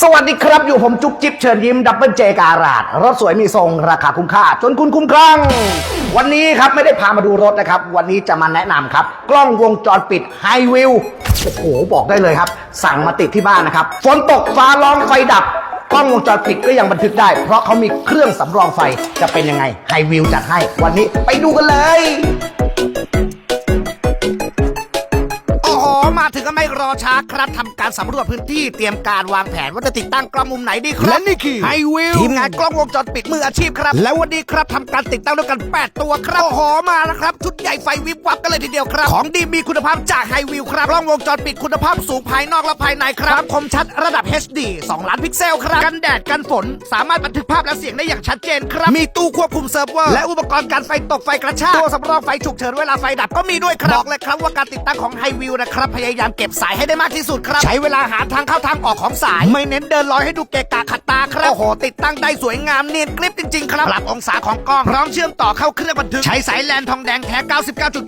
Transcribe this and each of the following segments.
สวัสดีครับ อยู่ผมจุ๊บจิ๊บเชิญยิ้มดับเบิลเจการาดรถสวยมีทรงราคาคุ้มค่า จนคุณคุ้มครั่งวันนี้ครับไม่ได้พามาดูรถนะครับ วันนี้จะมาแนะนำครับ กล้องวงจรปิดไฮวิวโอ้โหบอกได้เลยครับ สั่งมาติดที่บ้านนะครับฝนตกฟ้าร้องไฟดับกล้องวงจรปิดก็ยังบันทึกได้ เพราะเขามีเครื่องสำรองไฟจะเป็นยังไงไฮวิวจัดให้ วันนี้ไปดูกันเลย ถึงก็ไม่รอช้าครับทำการสำรวจพื้นที่เตรียมการวางแผนว่าจะติดตั้งกล้องมุมไหนดีครับและนี่คือไฮวิวทีมงานกล้องวงจรปิดมืออาชีพครับ แล้ววันนี้ครับทำการติดตั้งด้วยกัน 8 ตัวครับโอ้โหมาแล้วครับชุดใหญ่ไฟวิบวับกันเลยทีเดียวครับ ของดีมีคุณภาพจากไฮวิวครับกล้องวงจรปิดคุณภาพสูงภายนอกและภายในครับคมชัดระดับ HD 2 ล้านพิกเซลครับกันแดดกันฝน สามารถบันทึกภาพและเสียงได้อย่างชัดเจนครับ มีตู้ควบคุมเซิร์ฟเวอร์และอุปกรณ์การไฟตกไฟกระชากตัวสำรองไฟฉุกเฉินเวลาไฟดับก็มีด้วยครับบอกเลยครับว่าการติดตั้งของไฮวิวนะครับพยายามเก็บสายให้ได้มากที่สุดครับ ใช้เวลาหาทางเข้าทางออกของสาย ไม่เน้นเดินลอยให้ดูเกะกะขัดตาครับโอ้โหติดตั้งได้สวยงามเนียนกริบจริงๆ ครับปรับองศาของกล้องพร้อมเชื่อมต่อเข้าเครื่องบันทึกใช้สายแลนทองแดงแท้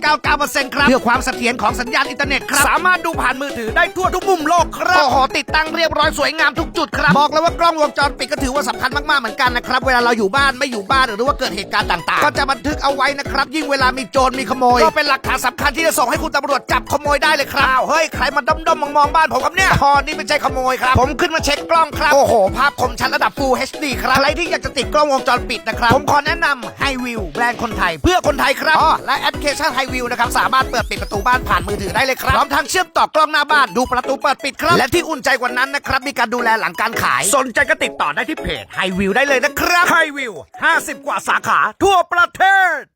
99.99%ครับเพื่อความเสถียรของสัญญาณอินเทอร์เน็ตครับสามารถดูผ่านมือถือได้ทั่วทุกมุมโลกครับโอ้โหติดตั้งเรียบร้อยสวยงามทุกจุดครับบอกเลยว่ากล้องวงจรปิดก็ถือว่าสำคัญมากๆเหมือนกันนะครับเวลาเราอยู่บ้านไม่อยู่บ้านหรือว่าเกิดเหตุการณ์ต่างๆ ก็จะบันทึกเอาไว้นะครับยิ่งเวลามีโจรมีขโมยก็เป็นหลักฐานสำคัญที่จะส่งให้คุณตำรวจจับขโมยได้เลยครับอ้าวเฮ้ยใครมาด้อมๆมองๆบ้านผมครับเนี่ยพอนี่ไม่ใช่ขโมยครับ ผมขึ้นมาเช็คกล้องครับ โอ้โห ภาพคมชัดระดับ Full HD ครับใครที่อยากจะติดกล้องวงจรปิดนะครับ ผมขอแนะนำ High View แบรนด์คนไทย เพื่อคนไทยครับอ๋อและแอปพลิเคชัน High View นะครับ สามารถเปิดปิดประตูบ้านผ่านมือถือได้เลยครับพร้อมทั้งเชื่อมต่อกล้องหน้าบ้านดูประตูเปิดปิดครับ และที่อุ่นใจกว่านั้นนะครับมีการดูแลหลังการขาย สนใจก็ติดต่อได้ที่เพจ High View ได้เลยนะครับ High View 50 กว่าสาขาทั่วประเทศ